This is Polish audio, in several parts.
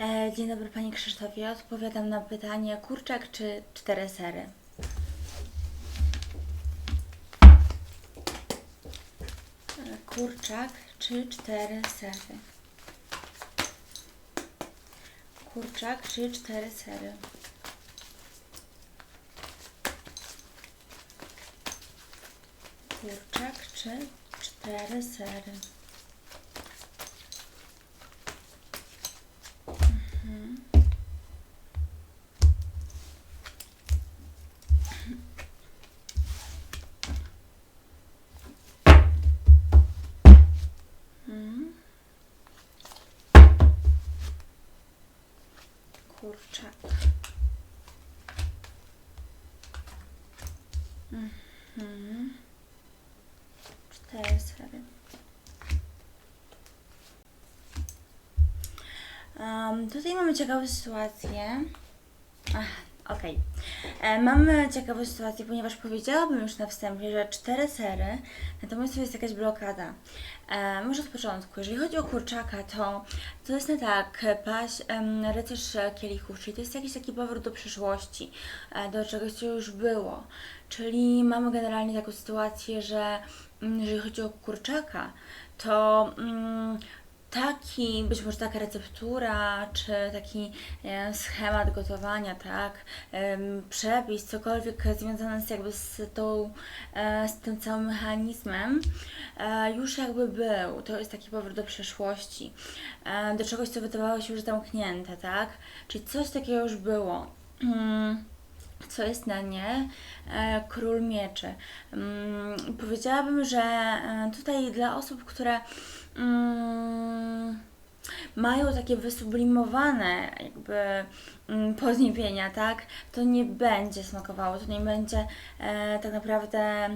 E, Dzień dobry Panie Krzysztofie. Odpowiadam na pytanie kurczak czy cztery sery? E, Kurczak czy cztery sery? Kurczak czy cztery sery? Kurczak czy cztery sery? Mhm. Cztery sery. Um, tutaj mamy ciekawą sytuację. Ach, okej. E, Mamy ciekawą sytuację, ponieważ powiedziałabym już na wstępie, że cztery sery, natomiast tu jest jakaś blokada. E, może od początku. Jeżeli chodzi o kurczaka, to to jest nie tak, paś, rycerz kielichów, czyli to jest jakiś taki powrót do przeszłości, e, do czegoś, co już było. Czyli mamy generalnie taką sytuację, że mm, jeżeli chodzi o kurczaka, to mm, taki, być może taka receptura, czy taki e, schemat gotowania, tak, przepis, cokolwiek związane z jakby z tą, e, z tym całym mechanizmem, e, już jakby był. To jest taki powrót do przeszłości, do czegoś, co wydawało się już zamknięte, tak, czyli coś takiego już było. Co jest na nie e, król mieczy. Mm, powiedziałabym, że e, tutaj dla osób, które mm, mają takie wysublimowane jakby mm, podniebienia, tak, to nie będzie smakowało, to nie będzie e, tak naprawdę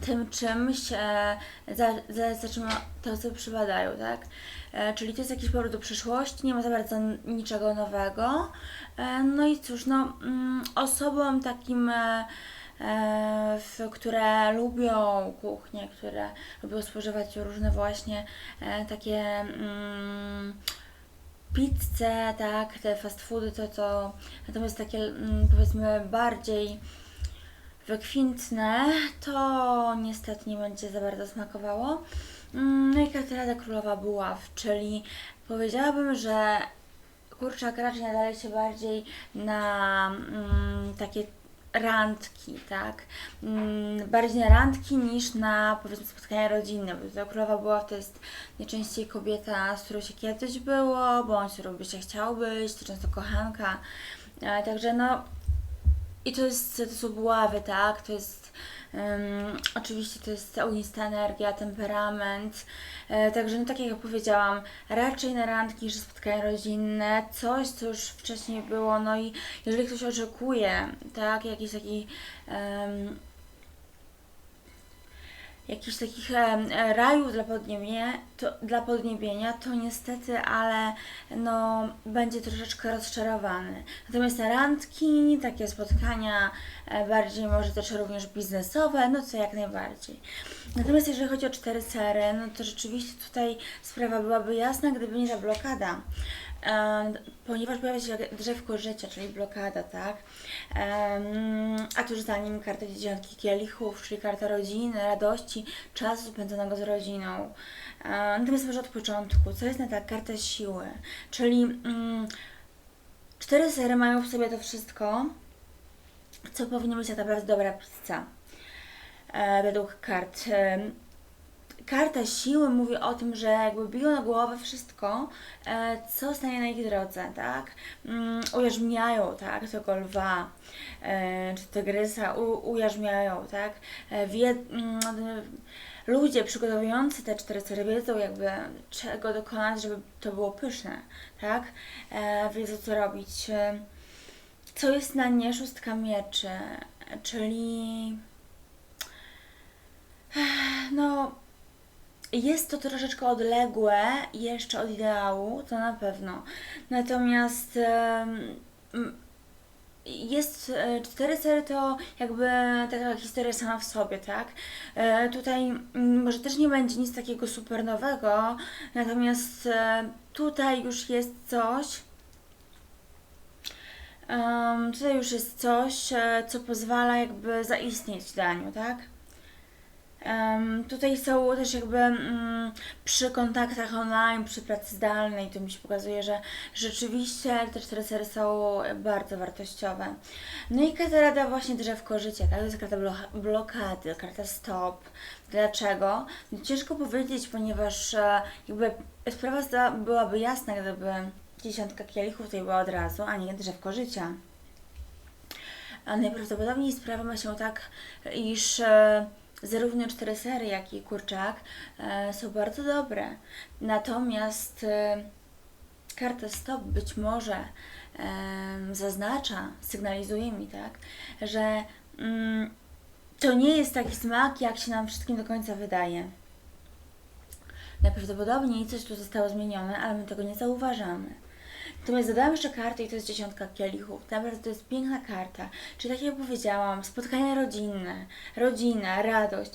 tym czymś, e, za, za, za czym te osoby przybadają, tak? E, czyli to jest jakiś powrót do przyszłości, nie ma za bardzo niczego nowego. E, no i cóż, no, mm, osobom takim, e, e, w, które lubią kuchnię, które lubią spożywać różne właśnie e, takie mm, pizze, tak, te fast foody, to to natomiast takie mm, powiedzmy bardziej wykwintne, to niestety nie będzie za bardzo smakowało. Mm, No i kartelada królowa buław, czyli powiedziałabym, że kurczak raczej nadaje się bardziej na mm, takie randki, tak? Mm, bardziej na randki niż na powiedzmy spotkania rodzinne, bo ta królowa buław to jest najczęściej kobieta, z którą się kiedyś było, bądź którą by się chciał być, to często kochanka. E, Także no, i to jest, to są buławy, tak? To jest, um, oczywiście to jest ognista energia, temperament. E, także, no tak jak powiedziałam, raczej na randki niż spotkania rodzinne, coś, co już wcześniej było. No i jeżeli ktoś oczekuje, tak, jakiś taki. Um, jakichś takich em, e, rajów dla podniebienia, to, dla podniebienia, to niestety, ale no, będzie troszeczkę rozczarowany. Natomiast na randki, takie spotkania, e, bardziej może też również biznesowe, no co jak najbardziej. Natomiast jeżeli chodzi o cztery sery, no to rzeczywiście tutaj sprawa byłaby jasna, gdyby nie ta blokada. E, ponieważ pojawia się drzewko życia, czyli blokada, tak? Em, a tuż za nim karta dziesiątki kielichów, czyli karta rodziny, radości, czasu spędzonego z rodziną. E, natomiast może od początku, co jest na tak? Karta siły, czyli mm, cztery sery mają w sobie to wszystko, co powinno być tak naprawdę dobra pizza. E, według kart. Karta siły mówi o tym, że jakby biją na głowę wszystko, e, co stanie na ich drodze, tak? Mm, ujarzmiają, tak? Tego lwa, e, czy tygrysa, u, ujarzmiają, tak? E, wie, mm, ludzie przygotowujący te cztery cery wiedzą jakby czego dokonać, żeby to było pyszne, tak? Wiedzą co robić. Co jest na nie szóstka mieczy, czyli no jest to troszeczkę odległe jeszcze od ideału, to na pewno. Natomiast jest e, cztery sery to jakby taka historia sama w sobie, tak? E, tutaj może też nie będzie nic takiego super nowego, natomiast e, tutaj już jest coś. tutaj już jest coś, co pozwala jakby zaistnieć daniu, tak? Em, tutaj są też jakby mm, przy kontaktach online, przy pracy zdalnej, to mi się pokazuje, że rzeczywiście te cztery sery są bardzo wartościowe. No i karta rada właśnie drzewko życia, tak? To jest karta blo- blokady, karta stop. Dlaczego? No ciężko powiedzieć, ponieważ e, jakby sprawa byłaby jasna, gdyby dziesiątka kielichów tutaj była od razu, a nie drzewko życia. A najprawdopodobniej sprawa ma się tak, iż e, zarówno cztery sery, jak i kurczak e, są bardzo dobre. Natomiast e, karta stop być może zaznacza, sygnalizuje mi, tak, że mm, to nie jest taki smak, jak się nam wszystkim do końca wydaje. Najprawdopodobniej coś tu zostało zmienione, ale my tego nie zauważamy. Natomiast dodałam jeszcze kartę i to jest dziesiątka kielichów. Naprawdę to jest piękna karta. Czyli tak jak powiedziałam, spotkania rodzinne, rodzina, radość.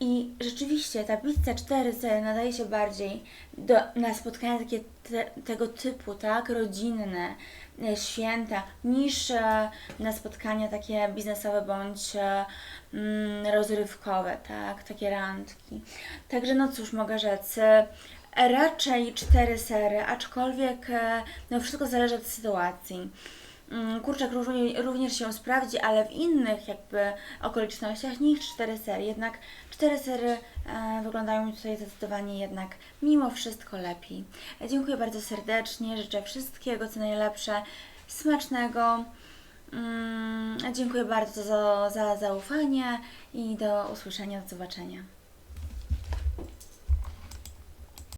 I rzeczywiście ta pizza 4 c nadaje się bardziej do, na spotkania takie te, tego typu, tak, rodzinne, e, święta, niż e, na spotkania takie biznesowe bądź e, mm, rozrywkowe, tak, takie randki. Także no cóż mogę rzec, raczej cztery sery, aczkolwiek e, no wszystko zależy od sytuacji. Mm, Kurczak również się sprawdzi, ale w innych jakby okolicznościach niż cztery sery. Jednak cztery sery e, wyglądają mi tutaj zdecydowanie jednak mimo wszystko lepiej. Dziękuję bardzo serdecznie, życzę wszystkiego co najlepsze, smacznego. Mm, Dziękuję bardzo za, za zaufanie i do usłyszenia, do zobaczenia.